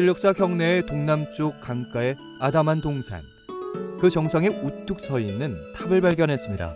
신력사 경내의 동남쪽 강가의 아담한 동산 그 정상에 우뚝 서 있는 탑을 발견했습니다.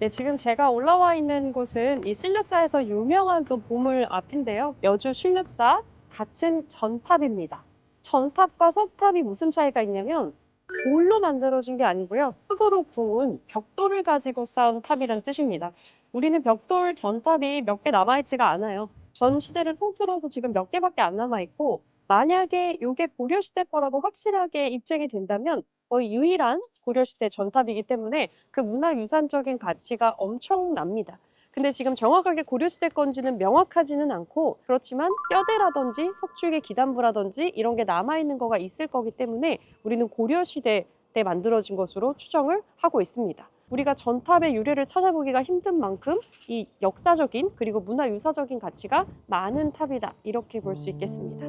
네, 지금 제가 올라와 있는 곳은 이 신력사에서 유명한 또 보물 앞인데요. 여주 신력사 닫힌 전탑입니다. 전탑과 석탑이 무슨 차이가 있냐면 돌로 만들어진 게 아니고요. 흙으로 구운 벽돌을 가지고 쌓은 탑이란 뜻입니다. 우리는 벽돌 전탑이 몇 개 남아있지가 않아요. 전 시대를 통틀어서 지금 몇 개밖에 안 남아있고 만약에 이게 고려시대 거라고 확실하게 입증이 된다면 거의 유일한 고려시대 전탑이기 때문에 그 문화유산적인 가치가 엄청납니다. 근데 지금 정확하게 고려시대 건지는 명확하지는 않고 그렇지만 뼈대라든지 석축의 기단부라든지 이런 게 남아있는 거가 있을 거기 때문에 우리는 고려시대 때 만들어진 것으로 추정을 하고 있습니다. 우리가 전탑의 유래를 찾아보기가 힘든 만큼 이 역사적인 그리고 문화유사적인 가치가 많은 탑이다 이렇게 볼 수 있겠습니다.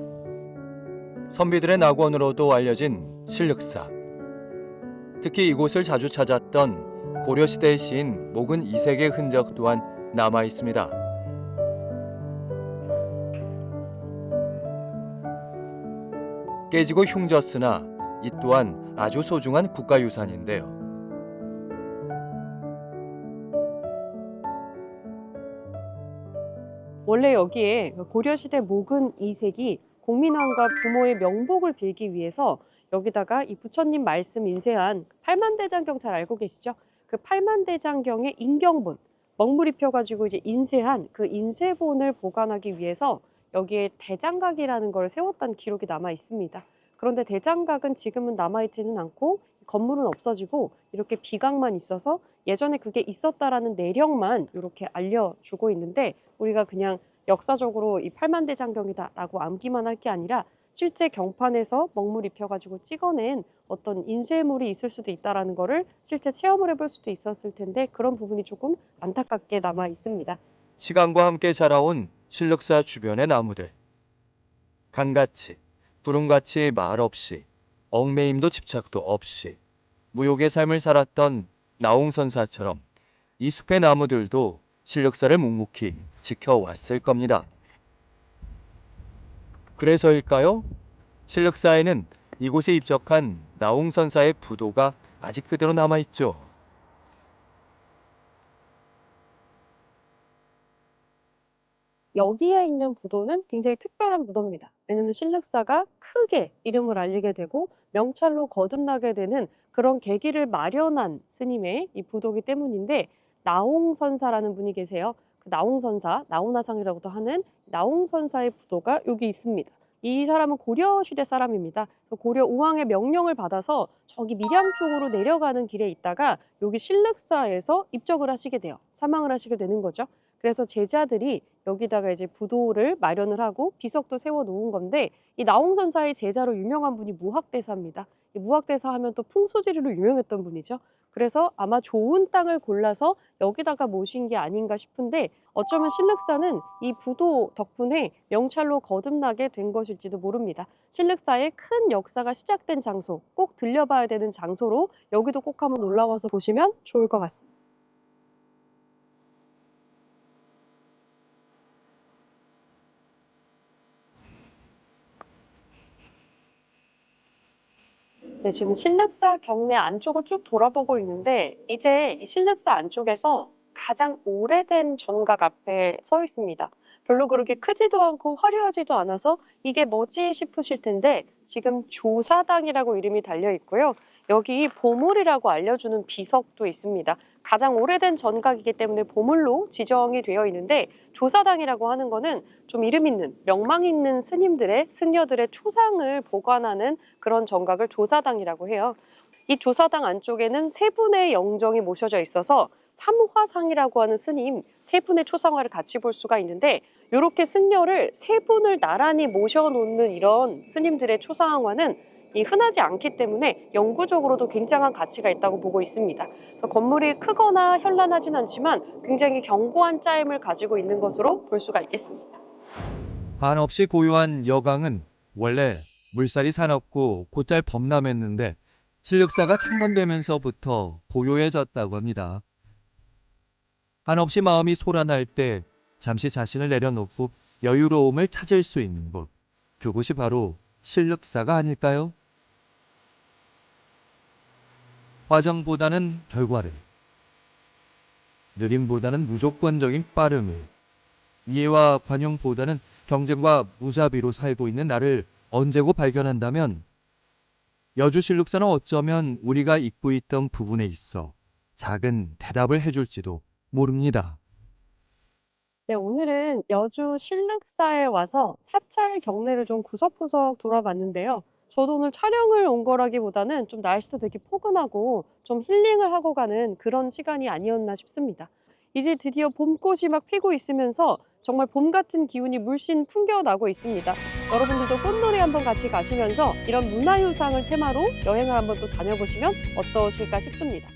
선비들의 낙원으로도 알려진 신력사. 특히 이곳을 자주 찾았던 고려시대의 시인 목은 이색의 흔적 또한 남아 있습니다. 깨지고 흉졌으나 이 또한 아주 소중한 국가유산인데요. 원래 여기에 그 고려시대 목은 이색이 공민왕과 부모의 명복을 빌기 위해서 여기다가 이 부처님 말씀 인쇄한 팔만대장경 잘 알고 계시죠? 그 팔만대장경의 인경본 먹물이 펴가지고 이제 인쇄한 그 인쇄본을 보관하기 위해서 여기에 대장각이라는 걸 세웠다는 기록이 남아 있습니다. 그런데 대장각은 지금은 남아 있지는 않고 건물은 없어지고 이렇게 비각만 있어서 예전에 그게 있었다라는 내력만 이렇게 알려주고 있는데 우리가 그냥 역사적으로 이 팔만대장경이다라고 암기만 할 게 아니라 실제 경판에서 먹물 입혀가지고 찍어낸 어떤 인쇄물이 있을 수도 있다라는 거를 실제 체험을 해볼 수도 있었을 텐데 그런 부분이 조금 안타깝게 남아 있습니다. 시간과 함께 자라온 신력사 주변의 나무들. 강같이, 구름같이 말 없이, 얽매임도 집착도 없이, 무욕의 삶을 살았던 나홍선사처럼 이 숲의 나무들도 신력사를 묵묵히 지켜왔을 겁니다. 그래서일까요? 신력사에는 이곳에 입적한 나홍선사의 부도가 아직 그대로 남아있죠. 여기에 있는 부도는 굉장히 특별한 부도입니다. 왜냐하면 신력사가 크게 이름을 알리게 되고 명찰로 거듭나게 되는 그런 계기를 마련한 스님의 이 부도기 때문인데 나홍선사라는 분이 계세요. 그 나홍선사, 나훈아상이라고도 하는 나홍선사의 부도가 여기 있습니다. 이 사람은 고려 시대 사람입니다. 그 고려 우왕의 명령을 받아서 저기 밀양 쪽으로 내려가는 길에 있다가 여기 신륵사에서 입적을 하시게 돼요. 사망을 하시게 되는 거죠. 그래서 제자들이 여기다가 이제 부도를 마련을 하고 비석도 세워 놓은 건데 이 나홍선사의 제자로 유명한 분이 무학대사입니다. 이 무학대사 하면 또 풍수지리로 유명했던 분이죠. 그래서 아마 좋은 땅을 골라서 여기다가 모신 게 아닌가 싶은데 어쩌면 신륵사는 이 부도 덕분에 명찰로 거듭나게 된 것일지도 모릅니다. 신륵사의 큰 역사가 시작된 장소, 꼭 들려봐야 되는 장소로 여기도 꼭 한번 올라와서 보시면 좋을 것 같습니다. 네, 지금 신륵사 경내 안쪽을 쭉 돌아보고 있는데 이제 이 신륵사 안쪽에서 가장 오래된 전각 앞에 서 있습니다. 별로 그렇게 크지도 않고 화려하지도 않아서 이게 뭐지 싶으실 텐데 지금 조사당이라고 이름이 달려 있고요. 여기 보물이라고 알려주는 비석도 있습니다. 가장 오래된 전각이기 때문에 보물로 지정이 되어 있는데 조사당이라고 하는 거는 좀 이름 있는 명망 있는 스님들의 승려들의 초상을 보관하는 그런 정각을 조사당이라고 해요. 이 조사당 안쪽에는 세 분의 영정이 모셔져 있어서 삼화상이라고 하는 스님 세 분의 초상화를 같이 볼 수가 있는데 이렇게 승려를 세 분을 나란히 모셔놓는 이런 스님들의 초상화는 이 흔하지 않기 때문에 영구적으로도 굉장한 가치가 있다고 보고 있습니다. 건물이 크거나 현란하진 않지만 굉장히 견고한 짜임을 가지고 있는 것으로 볼 수가 있겠습니다. 한없이 고요한 여강은 원래 물살이 사납고 곧잘 범람했는데 실력사가 창건되면서부터 고요해졌다고 합니다. 한없이 마음이 소란할 때 잠시 자신을 내려놓고 여유로움을 찾을 수 있는 곳. 그곳이 바로 실륵사가 아닐까요? 과정보다는 결과를, 느림보다는 무조건적인 빠름을, 이해와 관용보다는 경쟁과 무자비로 살고 있는 나를 언제고 발견한다면 여주실룩사는 어쩌면 우리가 잊고 있던 부분에 있어 작은 대답을 해줄지도 모릅니다. 네, 오늘은 여주 신륵사에 와서 사찰 경내를 좀 구석구석 돌아봤는데요. 저도 오늘 촬영을 온 거라기보다는 좀 날씨도 되게 포근하고 좀 힐링을 하고 가는 그런 시간이 아니었나 싶습니다. 이제 드디어 봄꽃이 막 피고 있으면서 정말 봄 같은 기운이 물씬 풍겨나고 있습니다. 여러분들도 꽃놀이 한번 같이 가시면서 이런 문화유산을 테마로 여행을 한번 또 다녀보시면 어떠실까 싶습니다.